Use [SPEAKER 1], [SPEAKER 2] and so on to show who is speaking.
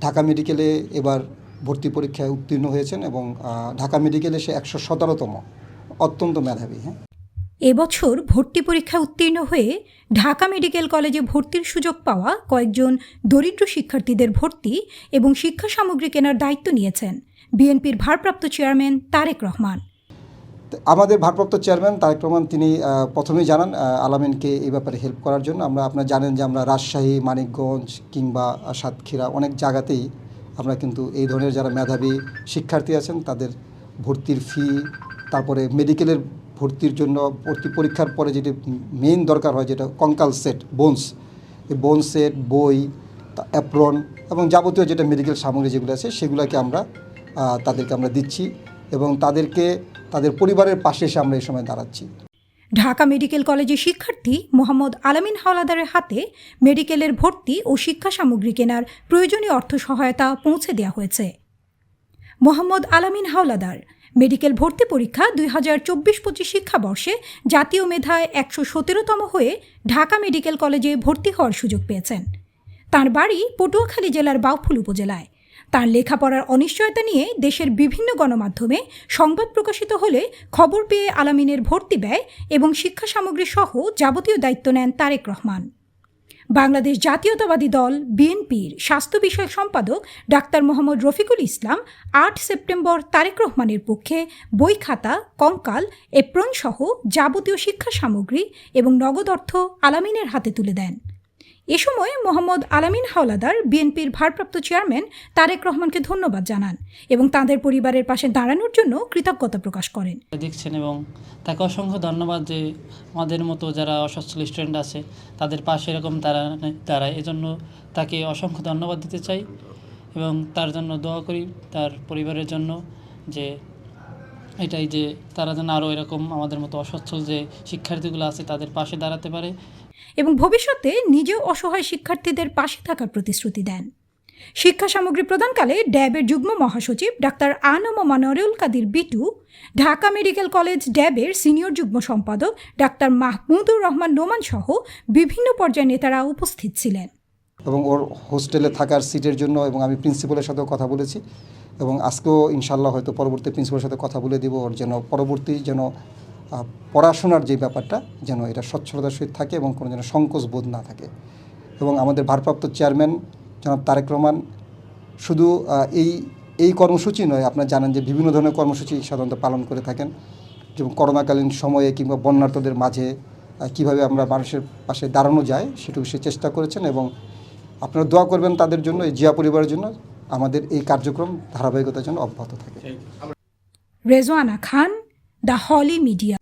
[SPEAKER 1] ঢাকা মেডিকেলে এবার ভর্তি পরীক্ষায় উত্তীর্ণ হয়েছেন এবং ঢাকা মেডিকেলে সে একশো সতেরোতম, অত্যন্ত মেধাবী হ্যাঁ।
[SPEAKER 2] এবছর ভর্তি পরীক্ষা উত্তীর্ণ হয়ে ঢাকা মেডিকেল কলেজে ভর্তির সুযোগ পাওয়া কয়েকজন দরিদ্র শিক্ষার্থীদের ভর্তি এবং শিক্ষা সামগ্রী কেনার দায়িত্ব নিয়েছেন বিএনপির ভারপ্রাপ্ত চেয়ারম্যান তারেক রহমান।
[SPEAKER 1] আমাদের ভারপ্রাপ্ত চেয়ারম্যান তারেক রহমান তিনি প্রথমেই জানান আলামিনকে এই ব্যাপারে হেল্প করার জন্য। আমরা, আপনারা জানেন যে আমরা রাজশাহী, মানিকগঞ্জ কিংবা সাতক্ষীরা অনেক জায়গাতেই আমরা কিন্তু এই ধরনের যারা মেধাবী শিক্ষার্থী আছেন, তাদের ভর্তির ফি তারপরে মেডিকেলের ভর্তির জন্য ভর্তি পরীক্ষার পরে যেটি মেইন দরকার হয় যেটা কঙ্কাল সেট বোনস এই বোন সেট বই অ্যাপ্রন এবং যাবতীয় যেটা মেডিকেল সামগ্রী যেগুলো আছে, সেগুলোকে আমরা তাদেরকে আমরা দিচ্ছি এবং তাদেরকে তাদের পরিবারের পাশে এসে আমরা এই সময় দাঁড়াচ্ছি।
[SPEAKER 2] ঢাকা মেডিকেল কলেজের শিক্ষার্থী মোহাম্মদ আলামিন হাওলাদারের হাতে মেডিকেলের ভর্তি ও শিক্ষা সামগ্রী কেনার প্রয়োজনীয় অর্থ সহায়তা পৌঁছে দেওয়া হয়েছে। মোহাম্মদ আলামিন হাওলাদার, মেডিকেল ভর্তি পরীক্ষা দুই হাজার চব্বিশ পঁচিশ শিক্ষাবর্ষে জাতীয় মেধায় একশো সতেরোতম হয়ে ঢাকা মেডিকেল কলেজে ভর্তি হওয়ার সুযোগ পেয়েছেন। তার বাড়ি পটুয়াখালী জেলার বাউফুল উপজেলায়। তার লেখাপড়ার অনিশ্চয়তা নিয়ে দেশের বিভিন্ন গণমাধ্যমে সংবাদ প্রকাশিত হলে খবর পেয়ে আলামিনের ভর্তি ব্যয় এবং শিক্ষা সামগ্রী সহ যাবতীয় দায়িত্ব নেন তারেক রহমান। বাংলাদেশ জাতীয়তাবাদী দল, বিএনপির স্বাস্থ্য বিষয়ক সম্পাদক ডাক্তার মোহাম্মদ রফিকুল ইসলাম আট সেপ্টেম্বর তারেক রহমানের পক্ষে বই খাতা, কঙ্কাল এপ্রন সহ যাবতীয় শিক্ষা সামগ্রী এবং নগদ অর্থ আলামিনের হাতে তুলে দেন। এ সময় মোহাম্মদ আলামিন হাওলাদার বিএনপির ভারপ্রাপ্ত চেয়ারম্যান তারেক রহমানকে ধন্যবাদ জানান এবং তাদের পরিবারের পাশে দাঁড়ানোর জন্য কৃতজ্ঞতা প্রকাশ করেন।
[SPEAKER 3] দেখছেন এবং তাকে অসংখ্য ধন্যবাদ যে আমাদের মতো যারা অসচ্ছল স্টুডেন্ট আছে, তাদের পাশে এরকম তারা দাঁড়ায় এজন্য তাকে অসংখ্য ধন্যবাদ দিতে চাই এবং তার জন্য দোয়া করি তার পরিবারের জন্য যে এটাই যে তারা যেন আরও এরকম আমাদের মতো অসচ্ছল যে শিক্ষার্থীগুলো আছে তাদের পাশে দাঁড়াতে পারে।
[SPEAKER 2] এবং ভবিষ্যতে নিজেও অসহায় শিক্ষার্থীদের পাশে থাকার প্রতিশ্রুতি দেন। শিক্ষা সামগ্রী প্রদানকালে ড্যাবের যুগ্ম মহাসচিব doctor Anam Manrul Kadir Bitu, Dhaka medical college ড্যাবের senior যুগ্ম সম্পাদক ডাক্তার মাহমুদুর রহমান নোমান সহ বিভিন্ন পর্যায়ের নেতারা উপস্থিত ছিলেন।
[SPEAKER 1] এবং ওর হোস্টেলে থাকার সিটের জন্য এবং আমি প্রিন্সিপালের সাথেও কথা বলেছি এবং আজকেও ইনশাল্লাহ হয়তো পরবর্তী প্রিন্সিপালের সাথে কথা বলে দিব। ওর যেন পরবর্তী যেন পড়াশোনার যে ব্যাপারটা যেন এটা স্বচ্ছলতার সহিত থাকে এবং কোনো যেন সংকোচ বোধ না থাকে। এবং আমাদের ভারপ্রাপ্ত চেয়ারম্যান জনাব তারেক রহমান শুধু এই এই কর্মসূচি নয়, আপনারা জানেন যে বিভিন্ন ধরনের কর্মসূচি সাধারণত পালন করে থাকেন। যেমন করোনাকালীন সময়ে কিংবা বন্যার্থদের মাঝে কীভাবে আমরা মানুষের পাশে দাঁড়ানো যায় সেটুকু সে চেষ্টা করেছেন এবং আপনারা দোয়া করবেন তাদের জন্য, এই জিয়া পরিবারের জন্য, আমাদের এই কার্যক্রম ধারাবাহিকতার জন্য অব্যাহত থাকে।
[SPEAKER 2] Rezwana Khan, the holy media.